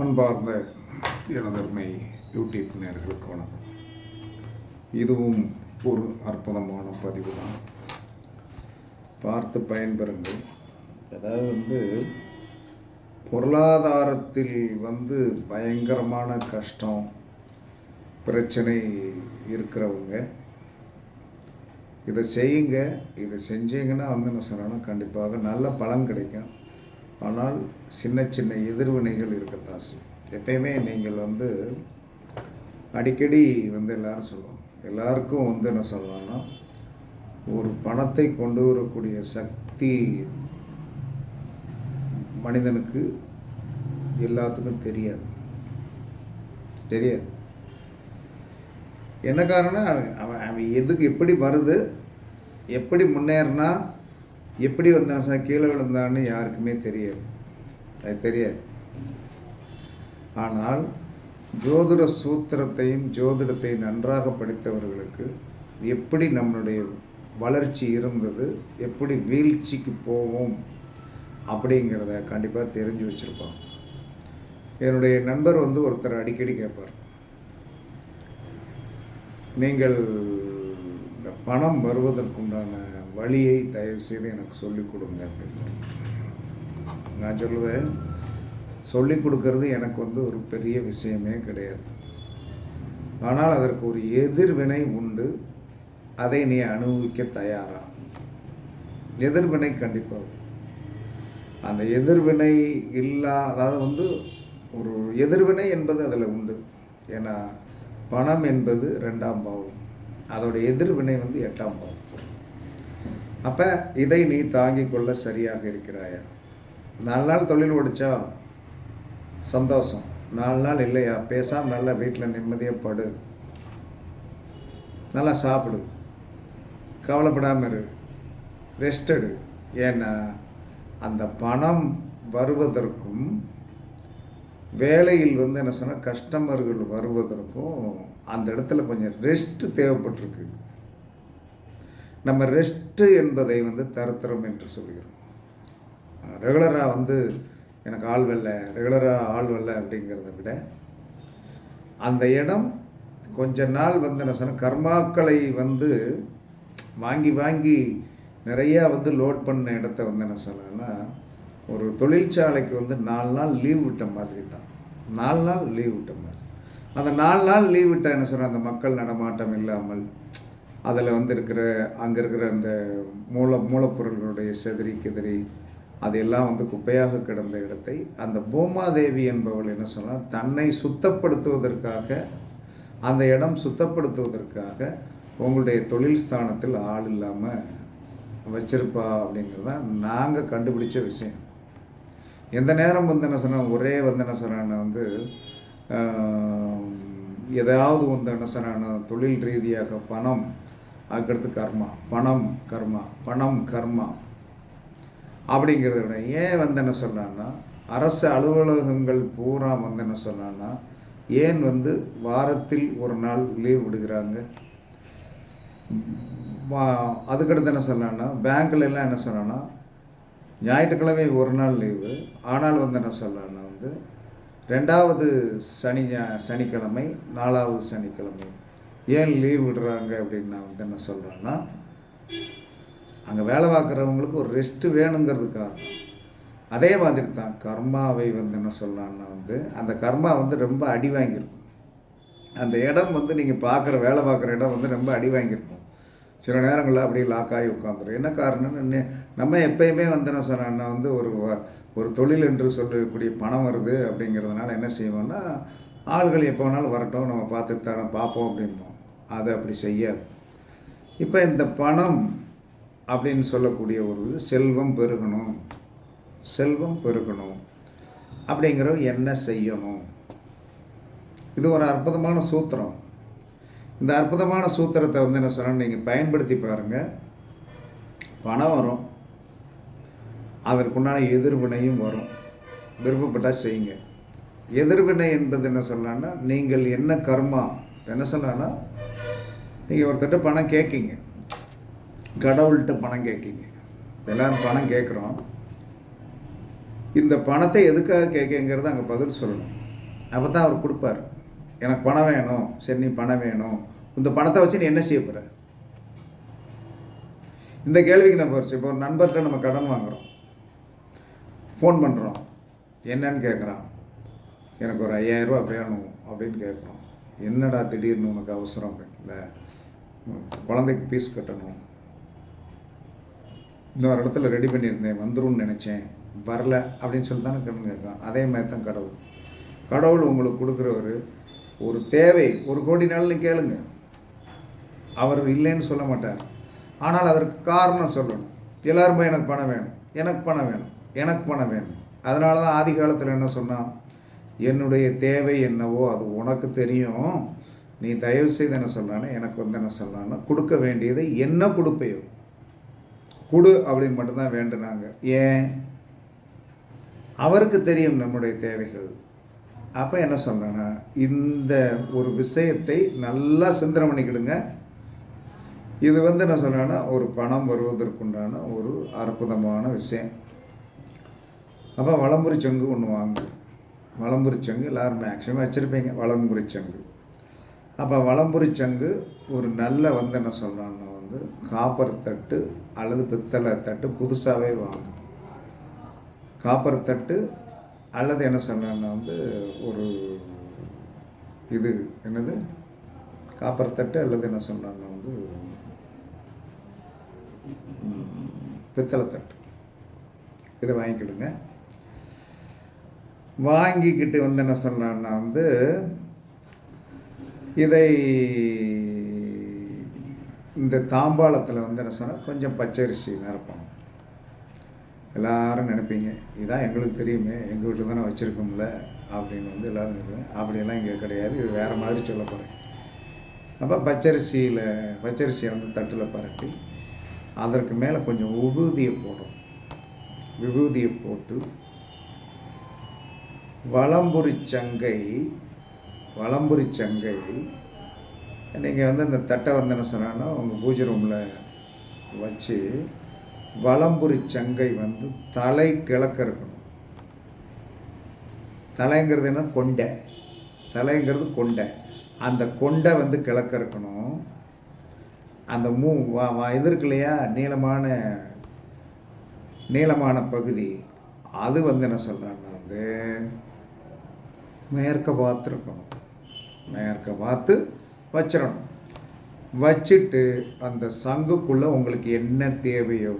அன்பார்ந்த எனதர்மை யூடியூப் நேர்களுக்கு வணக்கம். இதுவும் ஒரு அற்புதமான பதிவு தான். பார்த்து பயன்பெறுங்கள். அதாவது வந்து பொருளாதாரத்தில் வந்து பயங்கரமான கஷ்டம் பிரச்சனை இருக்கிறவங்க. இதை செய்யுங்க இதை செஞ்சீங்கன்னா வந்து என்ன சொன்னால் கண்டிப்பாக நல்ல பலன் கிடைக்கும். ஆனால் சின்ன சின்ன எதிர்வினைகள் இருக்கத்தான் செய்யும். எப்பயுமே நீங்கள் வந்து அடிக்கடி வந்து எல்லோரும் சொல்லுவோம் எல்லாருக்கும் வந்து என்ன சொல்லலாம்னா ஒரு பணத்தை கொண்டு வரக்கூடிய சக்தி மனிதனுக்கு எல்லாத்துக்கும் தெரியாது. தெரியாது. என்ன காரணம் அவன் அவன் அவன் எதுக்கு எப்படி வருது எப்படி முன்னேறினா எப்படி வந்தான் சார்? கீழே விழுந்தான்னு யாருக்குமே தெரியாது. அது தெரியாது. ஆனால் ஜோதிட சூத்திரத்தையும் ஜோதிடத்தையும் நன்றாக படித்தவர்களுக்கு எப்படி நம்மளுடைய வளர்ச்சி இருந்தது எப்படி வீழ்ச்சிக்கு போவோம் அப்படிங்கிறத கண்டிப்பாக தெரிஞ்சு வச்சுருப்பான் என்னுடைய நண்பர் வந்து ஒருத்தர் அடிக்கடி கேட்பார் நீங்கள் இந்த பணம் வருவதற்குண்டான வழியை தயவு செய்து எனக்கு சொல்லிக் கொடுங்க அப்படின்னு. நான் சொல்லுவேன் சொல்லிக் கொடுக்கறது எனக்கு வந்து ஒரு பெரிய விஷயமே கிடையாது. ஆனால் அதற்கு ஒரு எதிர்வினை உண்டு. அதை நீ அனுபவிக்க தயாரா? எதிர்வினை கண்டிப்பாக அந்த எதிர்வினை இல்லா அதாவது வந்து ஒரு எதிர்வினை என்பது அதில் உண்டு. ஏன்னா பணம் என்பது ரெண்டாம் பாவம். அதோட எதிர்வினை வந்து எட்டாம் பாவம். அப்போ இதை நீ தாங்கிக் கொள்ள சரியாக இருக்கிறாயா? நாலு நாள் தொழில் ஓடிச்சா சந்தோஷம். நாலு நாள் இல்லையா? பேசாமல் நல்லா வீட்டில் நிம்மதியாக படு. நல்லா சாப்பிடு. கவலைப்படாமல் இரு. ரெஸ்ட் எடு. ஏன்னா அந்த பணம் வருவதற்கும் வேலையில் வந்து என்ன சொன்னால் கஸ்டமர்கள் வருவதற்கும் அந்த இடத்துல கொஞ்சம் ரெஸ்ட்டு தேவைப்பட்டிருக்கு. நம்ம ரெஸ்ட்டு என்பதை வந்து தருத்தரும் என்று சொல்கிறோம். ரெகுலராக வந்து எனக்கு ஆள் வரல ரெகுலராக ஆள் வரல அப்படிங்கிறத விட அந்த இடம் கொஞ்ச நாள் வந்து என்ன சொன்ன கர்மாக்களை வந்து வாங்கி வாங்கி நிறையா வந்து லோட் பண்ண இடத்த வந்து என்ன சொல்லணும்னா ஒரு தொழிற்சாலைக்கு வந்து நாலு நாள் லீவ் விட்ட மாதிரி தான். நாலு நாள் லீவ் விட்ட மாதிரி. அந்த நாலு நாள் லீவ் விட்டால் என்ன சொல்கிற அந்த மக்கள் நடமாட்டம் இல்லாமல் அதில் வந்து இருக்கிற அங்கே இருக்கிற அந்த மூல மூலப்பொருள்களுடைய செதறி கிதறி அதையெல்லாம் வந்து குப்பையாக கிடந்த இடத்தை அந்த பூமாதேவி என்பவள் என்ன சொன்னால் தன்னை சுத்தப்படுத்துவதற்காக அந்த இடம் சுத்தப்படுத்துவதற்காக உங்களுடைய தொழில் ஸ்தானத்தில் ஆள் இல்லாமல் வச்சிருப்பா அப்படிங்கிறது தான் நாங்கள் கண்டுபிடிச்ச விஷயம். எந்த நேரம் வந்து என்ன சொன்னால் ஒரே வந்து என்ன சொன்னான்னு வந்து ஏதாவது எதாவது வந்து என்ன சொன்னான்னு தொழில் ரீதியாக பணம் அதுக்கடுத்து கர்மா பணம் கர்மா பணம் கர்மா. அப்படிங்கிறத விட ஏன் வந்து என்ன சொல்கிறான்னா அரசு அலுவலகங்கள் பூரா வந்து என்ன சொன்னான்னா ஏன் வந்து வாரத்தில் ஒரு நாள் லீவ் விடுகிறாங்க? அதுக்கடுத்து என்ன சொல்லலாம்னா பேங்க்கில் எல்லாம் என்ன சொன்னான்னா ஞாயிற்றுக்கிழமை ஒரு நாள் லீவு ஆனால் வந்து என்ன சொல்லலாம்னா வந்து ரெண்டாவது சனி சனிக்கிழமை நாலாவது சனிக்கிழமை. ஏன் லீவ் விடுறாங்க அப்படின்னு நான் வந்து என்ன சொல்கிறேன்னா அங்கே வேலை பார்க்குறவங்களுக்கு ஒரு ரெஸ்ட்டு வேணுங்கிறதுக்காக. அதே மாதிரி தான் கர்மாவை வந்து என்ன சொல்லலாம்னா வந்து அந்த கர்மா வந்து ரொம்ப அடி வாங்கியிருக்கும். அந்த இடம் வந்து நீங்கள் பார்க்குற வேலை பார்க்குற இடம் வந்து ரொம்ப அடி வாங்கியிருக்கும். சில நேரங்களில் அப்படியே லாக் ஆகி உட்காந்துரும் என்ன காரணம்னு நம்ம எப்பயுமே வந்து என்ன சொன்னா வந்து ஒரு ஒரு தொழில் என்று சொல்லக்கூடிய பணம் வருது அப்படிங்கிறதுனால என்ன செய்வோம்னா ஆள்கள் எப்போ வேணாலும் வரட்டும் நம்ம பார்த்து தானே பார்ப்போம் அப்படின்போம் அதை அப்படி செய்யாது இப்போ இந்த பணம் அப்படின்னு சொல்லக்கூடிய ஒரு இது செல்வம் பெருகணும். செல்வம் பெருகணும். அப்படிங்கிற என்ன செய்யணும்? இது ஒரு அற்புதமான சூத்திரம். இந்த அற்புதமான சூத்திரத்தை வந்து என்ன சொன்னால் நீங்கள் பயன்படுத்தி பாருங்கள் பணம் வரும். அதற்குண்டான எதிர்வினையும் வரும். விருப்பப்பட்டால் செய்யுங்க. எதிர்வினை என்பது என்ன சொல்லலான்னா நீங்கள் என்ன கர்மா என்ன சொல்லலான்னா நீங்கள் ஒருத்தர்கிட்ட பணம் கேட்கிங்க கடவுள்கிட்ட பணம் கேட்கீங்க எல்லாரும் பணம் கேட்குறோம் இந்த பணத்தை எதுக்காக கேட்குங்கிறத அங்கே பதில் சொல்லணும். அப்போ தான் அவர் கொடுப்பார். எனக்கு பணம் வேணும். சரி நீ பணம் வேணும். இந்த பணத்தை வச்சு நீ என்ன செய்ய போகிற இந்த கேள்விக்கு நம்ம வச்சு இப்போ ஒரு நண்பர்கிட்ட நம்ம கடன் வாங்குகிறோம் ஃபோன் பண்ணுறோம் என்னன்னு கேட்குறான் எனக்கு ஒரு ஐயாயிரரூபா வேணும். அப்படின்னு கேட்குறோம் என்னடா திடீர்னு உனக்கு அவசரம்? இல்லை. குழந்தைக்கு ஃபீஸ் கட்டணும். இன்னொரு இடத்துல ரெடி பண்ணியிருந்தேன் வந்துரும்னு நினச்சேன். வரல அப்படின்னு சொல்லி தானே கடன் கேட்குறான் அதே மாதிரி தான் கடவுள். கடவுள் உங்களுக்கு கொடுக்குறவர் ஒரு தேவை. ஒரு கோடி நாள்னு கேளுங்க. அவர் இல்லைன்னு சொல்ல மாட்டார். ஆனால் அதற்கு காரணம் சொல்லணும். எல்லாருமே எனக்கு பணம் வேணும். எனக்கு பணம் வேணும். எனக்கு பணம் வேணும். அதனால தான் ஆதி காலத்தில் என்ன சொன்னான்? என்னுடைய தேவை என்னவோ அது உனக்கு தெரியும். நீ தயவு செய்து என்ன சொல்கிறானே எனக்கு வந்து என்ன சொல்கிறான்னா கொடுக்க வேண்டியதை என்ன கொடுப்பையோ. கொடு அப்படின்னு மட்டும்தான் வேண்டுனாங்க. ஏன்? அவருக்கு தெரியும் நம்முடைய தேவைகள். அப்போ என்ன சொல்கிறேன்னா இந்த ஒரு விஷயத்தை நல்லா சிந்தனை பண்ணிக்கிடுங்க. இது வந்து என்ன சொல்கிறேன்னா ஒரு பணம் வருவதற்குண்டான ஒரு அற்புதமான விஷயம். அப்போ வளம்புரி சங்கு ஒன்று வாங்கு. வளம்புரி சங்கு எல்லோரும் மேக்ஸிமம் வச்சுருப்பீங்க. வளம்புரி சங்கு. அப்போ வளம்புரி சங்கு ஒரு நல்ல வந்து என்ன சொல்கிறான்னா வந்து காப்பர் தட்டு அல்லது பித்தளை தட்டு புதுசாகவே வாங்கும் காப்பர் தட்டு அல்லது என்ன சொன்னான்னா வந்து ஒரு இது என்னது? காப்பர் தட்டு அல்லது என்ன சொன்னான்னா வந்து பித்தளை தட்டு. இதை வாங்கிக்கிடுங்க. வாங்கிக்கிட்டு வந்து என்ன சொன்னான்னா வந்து இதை இந்த தாம்பாளத்தில் வந்து என்ன சொன்னால் கொஞ்சம் பச்சரிசி நிரப்பணும். எல்லாரும் நினைப்பீங்க இதான் எங்களுக்கு தெரியுமே எங்கள் வீட்டில் தானே வச்சுருக்கோம்ல அப்படின்னு வந்து எல்லோரும் நினைப்பேன் அப்படியெல்லாம் இங்கே கிடையாது இது வேறு மாதிரி சொல்ல போகிறேன் அப்போ பச்சரிசியில் பச்சரிசியை வந்து தட்டில் பரட்டி அதற்கு மேலே கொஞ்சம் உபூதியை போடும். விபூதியை போட்டு வளம்புரி சங்கை வளம்புரி சங்கை. நீங்கள் வந்து இந்த தட்டை வந்து என்ன சொன்னான்னா உங்கள் பூஜை ரூமில் வச்சு வளம்புரி சங்கை வந்து தலை கிழக்க இருக்கணும். தலைங்கிறது என்ன? கொண்டை. தலைங்கிறது கொண்டை. அந்த கொண்டை வந்து கிழக்க இருக்கணும். அந்த மூ வா வா இது இருக்கு இல்லையா? நீளமான நீளமான பகுதி. அது வந்து என்ன சொல்கிறான்னா வந்து மேற்க பார்த்துருக்கணும். மேற்க பார்த்து வச்சிடணும் வச்சுட்டு அந்த சங்குக்குள்ளே உங்களுக்கு என்ன தேவையோ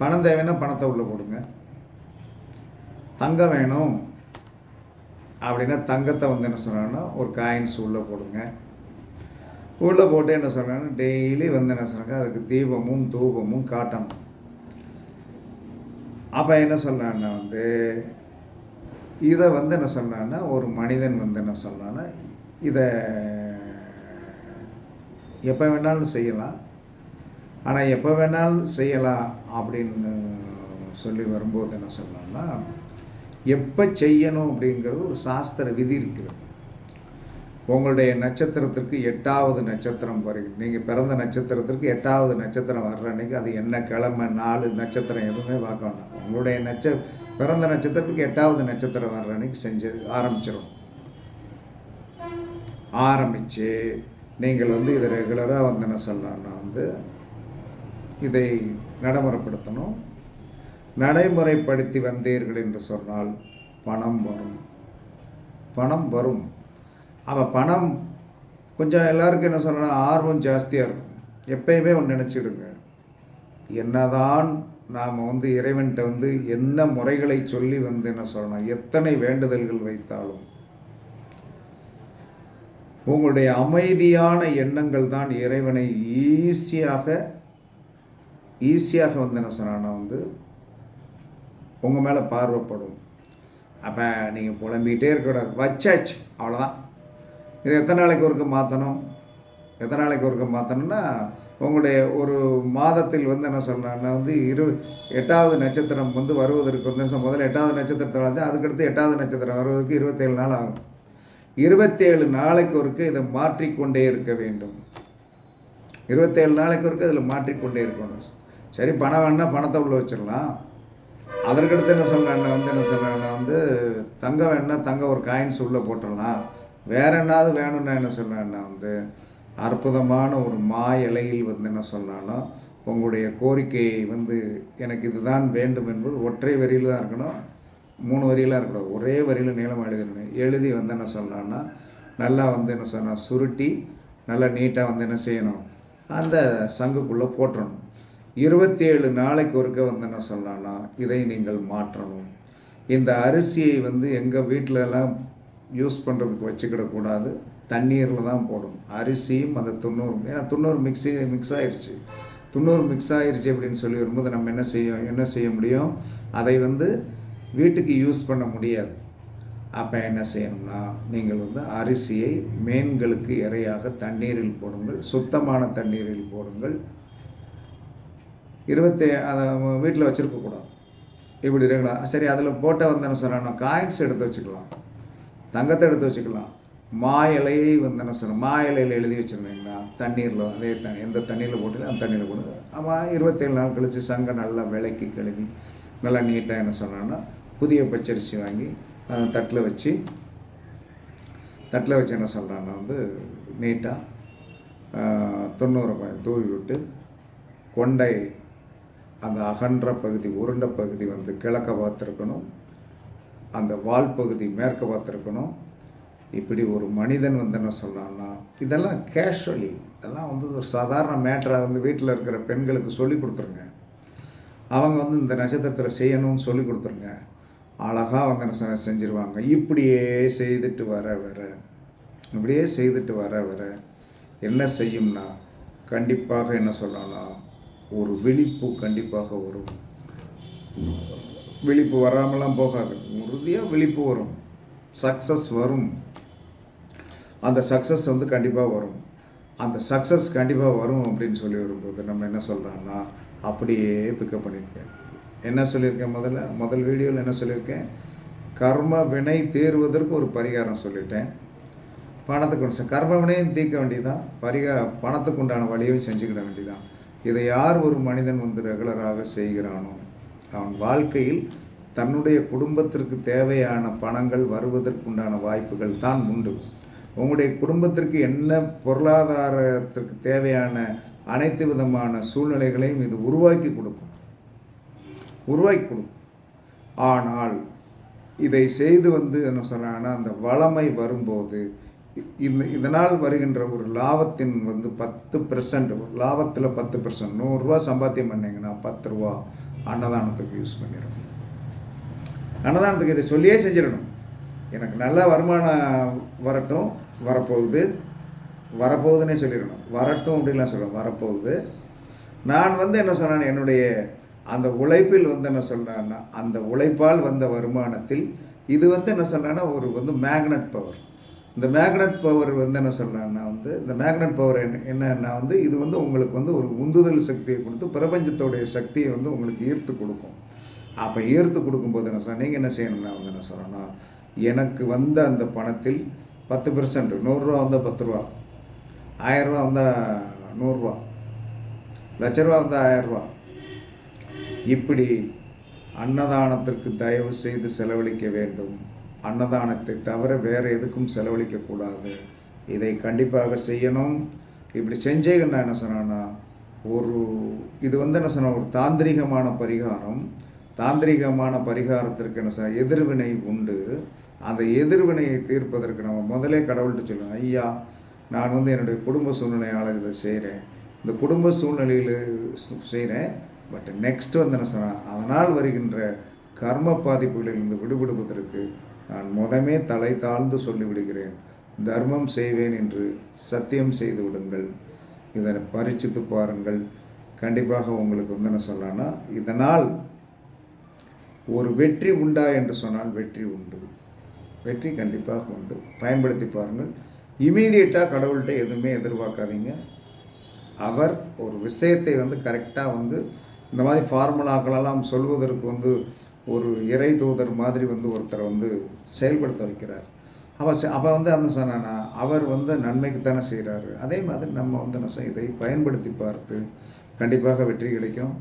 பணம் தேவைன்னா பணத்தை உள்ளே போடுங்க. தங்கம் வேணும் அப்படின்னா தங்கத்தை வந்து என்ன சொன்னாங்கன்னா ஒரு காயின்ஸ் உள்ளே போடுங்க. உள்ளே போட்டு என்ன சொன்னாங்கன்னா டெய்லி வந்து என்ன சொன்னாங்க அதுக்கு தீபமும் தூபமும் காட்டணும். அப்போ என்ன சொன்னான்னா வந்து இதை வந்து என்ன சொன்னான்னா ஒரு மனிதன் வந்து என்ன சொன்னான்னா இதை எப்போ வேணாலும் செய்யலாம். ஆனால் எப்போ வேணாலும் செய்யலாம் அப்படின்னு சொல்லி வரும்போது என்ன சொல்லலாம்னா எப்போ செய்யணும் அப்படிங்கிறது ஒரு சாஸ்திர விதி இருக்குது. உங்களுடைய நட்சத்திரத்திற்கு எட்டாவது நட்சத்திரம் வரைக்கும் நீங்கள் பிறந்த நட்சத்திரத்திற்கு எட்டாவது நட்சத்திரம் வர்ற அன்றைக்கி அது என்ன கிழமை நாலு நட்சத்திரம் எதுவுமே பார்க்க வேண்டாம். உங்களுடைய நட்ச பிறந்த நட்சத்திரத்துக்கு எட்டாவது நட்சத்திரம் வர்ற அன்றைக்கி செஞ்சு ஆரம்பிச்சிடும் ஆரம்பித்து நீங்கள் வந்து இதை ரெகுலராக வந்து என்ன சொல்லலாம்னா வந்து இதை நடைமுறைப்படுத்தணும். நடைமுறைப்படுத்தி வந்தீர்கள் என்று சொன்னால் பணம் வரும். பணம் வரும். அவள் பணம் கொஞ்சம் எல்லாருக்கும் என்ன சொல்லணும் ஆர்வம் ஜாஸ்தியாக இருக்கும். எப்பயுமே ஒன்று நினச்சிடுங்க. என்னதான் நாம் வந்து இறைவன்கிட்ட வந்து என்ன முறைகளை சொல்லி வந்து என்ன சொல்லணும்? எத்தனை வேண்டுதல்கள் வைத்தாலும். உங்களுடைய அமைதியான எண்ணங்கள் தான் இறைவனை ஈஸியாக ஈஸியாக வந்து என்ன சொன்னான்னா வந்து உங்கள் மேலே பார்வைப்படும். அப்போ நீங்கள் புலம்பிகிட்டே இருக்கக்கூடாது. வச்சாச்சு அவ்வளோதான் இது எத்தனை நாளைக்கு ஒருக்க மாற்றணும் எத்தனை நாளைக்கு ஒருக்க மாற்றணும்னா உங்களுடைய ஒரு மாதத்தில் வந்து என்ன சொல்கிறாங்கன்னா வந்து இரு எட்டாவது நட்சத்திரம் வந்து வருவதற்கு வந்து முதல்ல எட்டாவது நட்சத்திரத்தை வச்சா அதுக்கடுத்து எட்டாவது நட்சத்திரம் வருவதற்கு இருபத்தேழு நாள் ஆகும். இருபத்தேழு நாளைக்கு ஒருக்க இதை மாற்றிக்கொண்டே இருக்க வேண்டும். இருபத்தேழு நாளைக்கு ஒருக்க இதில் மாற்றிக்கொண்டே இருக்கணும். சரி பணம் வேணால் பணத்தை உள்ளே வச்சிடலாம். அதற்கடுத்து என்ன சொல்கிறேன் வந்து என்ன சொல்கிறேன்னா வந்து தங்கம் வேணுன்னா தங்க ஒரு காயின்ஸ் உள்ளே போட்டுடலாம். வேற என்னாவது வேணும்னா என்ன சொல்கிறேன்னா வந்து அற்புதமான ஒரு மா இலையில் வந்து என்ன சொன்னாலும் உங்களுடைய கோரிக்கையை வந்து எனக்கு இதுதான் வேண்டும் என்பது ஒற்றை வரியில் தான் இருக்கணும் மூணு வரியிலாம் இருக்கக்கூடாது ஒரே வரியில் நீளமாக எழுதிடணும். எழுதி வந்து என்ன சொன்னான்னா நல்லா வந்து என்ன சொன்னால் சுருட்டி நல்லா நீட்டாக வந்து என்ன செய்யணும் அந்த சங்குக்குள்ளே போட்டணும் இருபத்தி ஏழு நாளைக்கு ஒருக்க வந்து என்ன சொல்லலாம்னா இதை நீங்கள் மாற்றணும். இந்த அரிசியை வந்து எங்கள் வீட்டிலலாம் யூஸ் பண்ணுறதுக்கு வச்சுக்கிடக்கூடாது தண்ணீரில் தான் போடணும் அரிசியும் அந்த தொண்ணூறு ஏன்னா தொண்ணூறு மிக்ஸி மிக்ஸ் ஆயிடுச்சு தொண்ணூறு மிக்ஸ் ஆயிடுச்சு அப்படின்னு சொல்லி வரும்போது நம்ம என்ன செய்ய என்ன செய்ய முடியும்? அதை வந்து வீட்டுக்கு யூஸ் பண்ண முடியாது. அப்போ என்ன செய்யணும்னா நீங்கள் வந்து அரிசியை மீன்களுக்கு இரையாக தண்ணீரில் போடுங்கள். சுத்தமான தண்ணீரில் போடுங்கள். இருபத்தி அதை வீட்டில் வச்சுருக்கக்கூடாது இப்படி ரெகுலர் சரி அதில் போட்ட வந்து என்ன சொல்கிறேன்னா காயின்ஸ் எடுத்து வச்சுக்கலாம். தங்கத்தை எடுத்து வச்சுக்கலாம். மா இலையை வந்து என்ன சொல்கிறேன் மா இலையில் எழுதி வச்சுருந்தீங்கன்னா தண்ணீரில் அதே தண்ணி எந்த தண்ணியில் போட்டு அந்த தண்ணியில் போடுங்க ஆமாம் இருபத்தேழு நாள் கழித்து சங்கை நல்லா விளக்கி கழுவி நல்லா நீட்டாக என்ன சொன்னான்னா புதிய பச்சரிசி வாங்கி அந்த தட்டில் வச்சு தட்டில் வச்சு என்ன சொல்கிறான்னா வந்து நீட்டாக தொண்ணூறு ரூபாய் தூவி விட்டு கொண்டை அந்த அகன்ற பகுதி உருண்டை பகுதி வந்து கிழக்க பார்த்துருக்கணும். அந்த வால் பகுதி மேற்க பார்த்துருக்கணும். இப்படி ஒரு மனிதன் வந்து என்ன சொன்னான்னா இதெல்லாம் கேஷுவலி இதெல்லாம் வந்து ஒரு சாதாரண மேட்டராக வந்து வீட்டில் இருக்கிற பெண்களுக்கு சொல்லி கொடுத்துருங்க. அவங்க வந்து இந்த நட்சத்திரத்தில் செய்யணும்னு சொல்லி கொடுத்துருங்க. அழகாக வந்து என்ன செ- இப்படியே செய்துட்டு வர வர. இப்படியே செய்துட்டு வர வர. என்ன செய்யும்னா கண்டிப்பாக என்ன சொல்லணும்னா ஒரு விழிப்பு கண்டிப்பாக வரும். விழிப்பு வராமலாம் போகாது. உறுதியாக விழிப்பு வரும். சக்ஸஸ் வரும். அந்த சக்ஸஸ் வந்து கண்டிப்பாக வரும். அந்த சக்ஸஸ் கண்டிப்பாக வரும் அப்படின்னு சொல்லி வரும்போது நம்ம என்ன சொல்கிறோம்னா அப்படியே பிக்கப் பண்ணியிருக்கேன் என்ன சொல்லியிருக்கேன் முதல்ல? முதல் வீடியோவில் என்ன சொல்லியிருக்கேன்? கர்ம வினை தீர்வதற்கு ஒரு பரிகாரம் சொல்லிட்டேன். பணத்துக்கு உண்டு- கர்ம வினையும் தீர்க்க வேண்டியதான் பரிகா பணத்துக்கு உண்டான வழியும் செஞ்சுக்கிட வேண்டியதான் இதை யார் ஒரு மனிதன் வந்து ரெகுலராக செய்கிறானோ அவன் வாழ்க்கையில் தன்னுடைய குடும்பத்திற்கு தேவையான பணங்கள் வருவதற்குண்டான வாய்ப்புகள் தான் உண்டு. உங்களுடைய குடும்பத்திற்கு என்ன பொருளாதாரத்திற்கு தேவையான அனைத்து விதமான சூழ்நிலைகளையும் இது உருவாக்கி கொடுக்கும். உருவாக்கி கொடுக்கும். ஆனால் இதை செய்து வந்து என்ன சொல்கிறாங்கன்னா அந்த வளமை வரும்போது இந்த இதனால் வருகின்ற ஒரு லாபத்தின் வந்து பத்து பெர்சன்ட் லாபத்தில் பத்து பெர்சன்ட் நூறுரூவா சம்பாத்தியம் பண்ணிங்கன்னா பத்து ரூபா அன்னதானத்துக்கு யூஸ் பண்ணிடணும். அன்னதானத்துக்கு இதை சொல்லியே செஞ்சிடணும். எனக்கு நல்ல வருமானம் வரட்டும் வரப்போகுது. வரப்போகுதுன்னே சொல்லிடணும். வரட்டும் அப்படின்லாம் சொல்லுவேன் வரப்போகுது. நான் வந்து என்ன சொன்னேன் என்னுடைய அந்த உழைப்பில் வந்து என்ன சொன்னேன்னா அந்த உழைப்பால் வந்த வருமானத்தில் இது வந்து என்ன சொன்னேன்னா ஒரு வந்து மேக்னட் பவர் இந்த மேக்னட் பவர் வந்து என்ன சொல்கிறேன்னா வந்து இந்த மேக்னட் பவர் என்ன என்னன்னா வந்து இது வந்து உங்களுக்கு வந்து ஒரு உந்துதல் சக்தியை கொடுத்து பிரபஞ்சத்தோடைய சக்தியை வந்து உங்களுக்கு ஈர்த்து கொடுக்கும். அப்போ ஈர்த்து கொடுக்கும்போது என்ன சொன்னால் நீங்கள் என்ன செய்யணும்னா வந்து என்ன சொல்கிறேன்னா எனக்கு வந்த அந்த பணத்தில் பத்து பெர்சன்ட் நூறுரூவா வந்தால் பத்து ரூபா. ஆயிரரூவா வந்தால் நூறுரூவா. லட்ச ரூபா வந்தால் ஆயிரரூவா இப்படி அன்னதானத்திற்கு தயவு செய்து செலவழிக்க வேண்டும். அன்னதானத்தை தவிர வேறு எதுக்கும் செலவழிக்கக்கூடாது இதை கண்டிப்பாக செய்யணும். இப்படி செஞ்சேன்னா என்ன சொன்னான்னா ஒரு இது வந்து என்ன சொன்ன ஒரு தாந்திரிகமான பரிகாரம். தாந்திரிகமான பரிகாரத்திற்கு என்ன எதிர்வினை உண்டு. அந்த எதிர்வினையை தீர்ப்பதற்கு நம்ம முதலே கடவுள்கிட்ட சொல்லுவோம் ஐயா நான் வந்து என்னுடைய குடும்ப சூழ்நிலையால் இதை செய்கிறேன் இந்த குடும்ப சூழ்நிலையில் செய்கிறேன் பட் நெக்ஸ்ட் வந்து என்ன சொன்னால் அதனால் வருகின்ற கர்ம பாதிப்புகளிலிருந்து விடுபடுவதற்கு நான் முதமே தலை தாழ்ந்து சொல்லிவிடுகிறேன். தர்மம் செய்வேன் என்று சத்தியம் செய்து விடுங்கள். இதை பரிச்சித்து பாருங்கள். கண்டிப்பாக உங்களுக்கு வந்து என்ன சொல்லலாம்னா இதனால் ஒரு வெற்றி உண்டா என்று சொன்னால் வெற்றி உண்டு. வெற்றி கண்டிப்பாக உண்டு. பயன்படுத்தி பாருங்கள். இமீடியட்டாக கடவுள்கிட்ட எதுவுமே எதிர்பார்க்காதீங்க. அவர் ஒரு விஷயத்தை வந்து கரெக்டாக வந்து இந்த மாதிரி ஃபார்முலாக்களெல்லாம் சொல்வதற்கு வந்து ஒரு இறை தூதர் மாதிரி வந்து ஒருத்தரை வந்து செயல்படுத்த வைக்கிறார். அவ அப்போ வந்து அந்த சொன்னா அவர் வந்து நன்மைக்கு தானே செய்கிறாரு அதே மாதிரி நம்ம வந்து என்ன இதை பயன்படுத்தி பார்த்து கண்டிப்பாக வெற்றி கிடைக்கும்.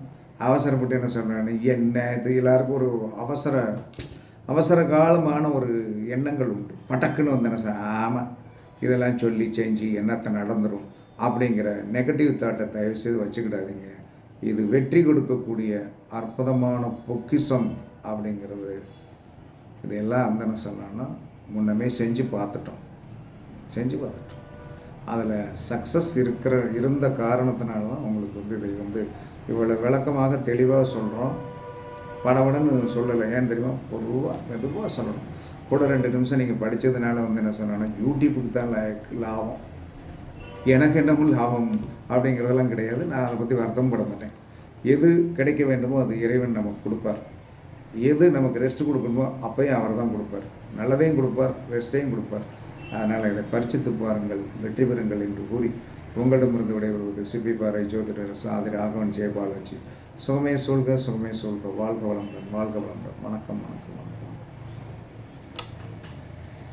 அவசரப்பட்டு என்ன சொல்கிறேன் என்ன இது எல்லாருக்கும் ஒரு அவசர அவசர காலமான ஒரு எண்ணங்கள் உண்டு. பட்டக்குன்னு வந்து சார் ஆமாம் இதெல்லாம் சொல்லி செஞ்சு என்னத்தை நடந்துடும் அப்படிங்கிற நெகட்டிவ் தாட்டை தயவு செய்து வச்சுக்கிடாதீங்க. இது வெற்றி கொடுக்கக்கூடிய அற்புதமான பொக்கிஷம் அப்படிங்கிறது. இதெல்லாம் அந்த என்ன சொன்னோன்னா முன்னமே செஞ்சு பார்த்துட்டோம். செஞ்சு பார்த்துட்டோம். அதில் சக்ஸஸ் இருக்கிற இருந்த காரணத்தினால தான் உங்களுக்கு வந்து இதை வந்து இவ்வளோ விளக்கமாக தெளிவாக சொல்கிறோம் வடவடன்னு சொல்லலை. ஏன்னு தெரியுமா? ஒரு ரூபா மெதுவாக சொல்லணும். கூட ரெண்டு நிமிஷம் நீங்கள் படித்ததுனால வந்து என்ன சொன்னோன்னா யூடியூப்புக்கு தான் லாபம். எனக்கு என்னமும் லாபம் அப்படிங்கிறதெல்லாம் கிடையாது. நான் அதை பற்றி வருத்தம் பட மாட்டேன். எது கிடைக்க வேண்டுமோ அது இறைவன் நமக்கு கொடுப்பார். எது நமக்கு ரெஸ்ட் கொடுக்கணுமோ அப்பையும் அவர் தான் கொடுப்பார். நல்லதையும் கொடுப்பார் ரெஸ்ட்டையும் கொடுப்பார். அதனால் இதை பரிச்சித்து பாருங்கள் வெற்றி பெறுங்கள் என்று கூறி உங்களிடமிருந்து விடைபெறுவது சிப்பி பாறை ஜோதிடர் சாதி ராகவன் ஜெயபாலாஜி. சுகமே சூழ்க சுகமே சூழ்க. வாழ்க வளமுடன் வாழ்க வளமுடன். வணக்கம் வணக்கம் வணக்கம்.